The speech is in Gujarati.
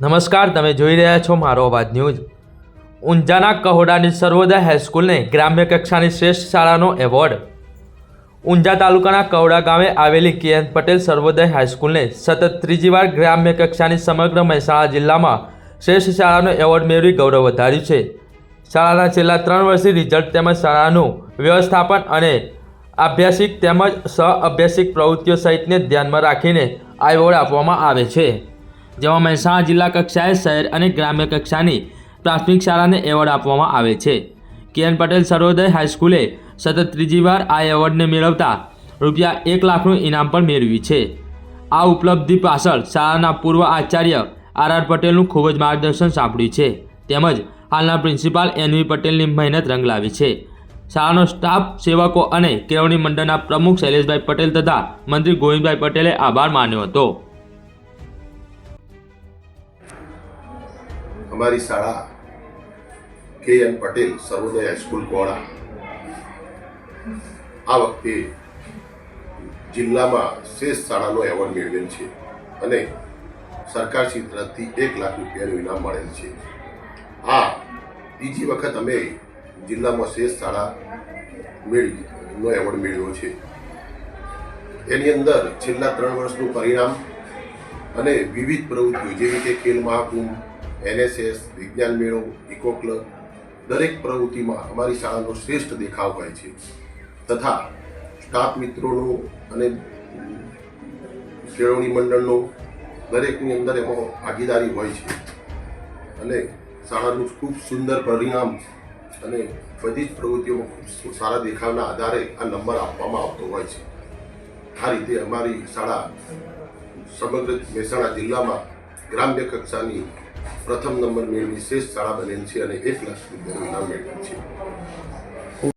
નમસ્કાર, તમે જોઈ રહ્યા છો મારો અવાજ ન્યૂઝ. ઊંઝાના કહોડાની સર્વોદય હાઈસ્કૂલને ગ્રામ્ય કક્ષાની શ્રેષ્ઠ શાળાનો એવોર્ડ. ઊંઝા તાલુકાના કહોડા ગામે આવેલી કે પટેલ સર્વોદય હાઈસ્કૂલને સતત ત્રીજી વાર ગ્રામ્ય કક્ષાની સમગ્ર મહેસાણા જિલ્લામાં શ્રેષ્ઠ શાળાનો એવોર્ડ મેળવી ગૌરવ વધાર્યું છે. શાળાના છેલ્લા ત્રણ વર્ષથી રિઝલ્ટ તેમજ શાળાનું વ્યવસ્થાપન અને અભ્યાસિક તેમજ સહ અભ્યાસિક પ્રવૃત્તિઓ સહિતને ધ્યાનમાં રાખીને આ એવોર્ડ આપવામાં આવે છે. જેમાં મહેસાણા જિલ્લા કક્ષાએ શહેર અને ગ્રામ્ય કક્ષાની પ્રાથમિક શાળાને એવોર્ડ આપવામાં આવે છે. કિરણ પટેલ સર્વોદય હાઈસ્કૂલે સતત ત્રીજી વાર આ એવોર્ડને મેળવતા રૂપિયા એક લાખનું ઇનામ પણ મેળવ્યું છે. આ ઉપલબ્ધિ પાછળ શાળાના પૂર્વ આચાર્ય આર આર પટેલનું ખૂબ જ માર્ગદર્શન સાંપડ્યું છે. તેમજ હાલના પ્રિન્સિપાલ એનવી પટેલની મહેનત રંગ લાવી છે. શાળાનો સ્ટાફ, સેવકો અને કેળવણી મંડળના પ્રમુખ શૈલેષભાઈ પટેલ તથા મંત્રી ગોવિંદભાઈ પટેલે આભાર માન્યો હતો. અમારી શાળા K N Patel Sarvodaya high school કોળા આ વખતે જિલ્લામાં શ્રેષ્ઠ શાળાનો એવોર્ડ મેળવેલ છે અને સરકારશ્રી તરફથી એક લાખ રૂપિયાનું ઇનામ મળેલ છે. આ બીજી વખત અમે જિલ્લામાં શ્રેષ્ઠ શાળા મેળવી નો એવોર્ડ મેળવ્યો છે. એની અંદર છેલ્લા ત્રણ વર્ષનું પરિણામ અને વિવિધ પ્રવૃત્તિઓ, જેવી કે ખેલ મહાકુંભ એનએસએસ, વિજ્ઞાન મેળો, ઇકો ક્લબ, દરેક પ્રવૃત્તિમાં અમારી શાળાનો શ્રેષ્ઠ દેખાવ હોય છે. તથા સ્ટાફ મિત્રોનો અને કેળવણી મંડળનો દરેકની અંદર એમાં ભાગીદારી હોય છે. અને શાળાનું ખૂબ સુંદર પરિણામ અને બધી જ પ્રવૃત્તિઓમાં સારા દેખાવના આધારે આ નંબર આપવામાં આવતો હોય છે. આ રીતે અમારી શાળા સમગ્ર મહેસાણા જિલ્લામાં ગ્રામ્ય કક્ષાની પ્રથમ નંબર મેળવી શ્રેષ્ઠ શાળા બનેલ છે અને એક લાખ રૂપિયાનું ઇનામ મેળવ્યું છે.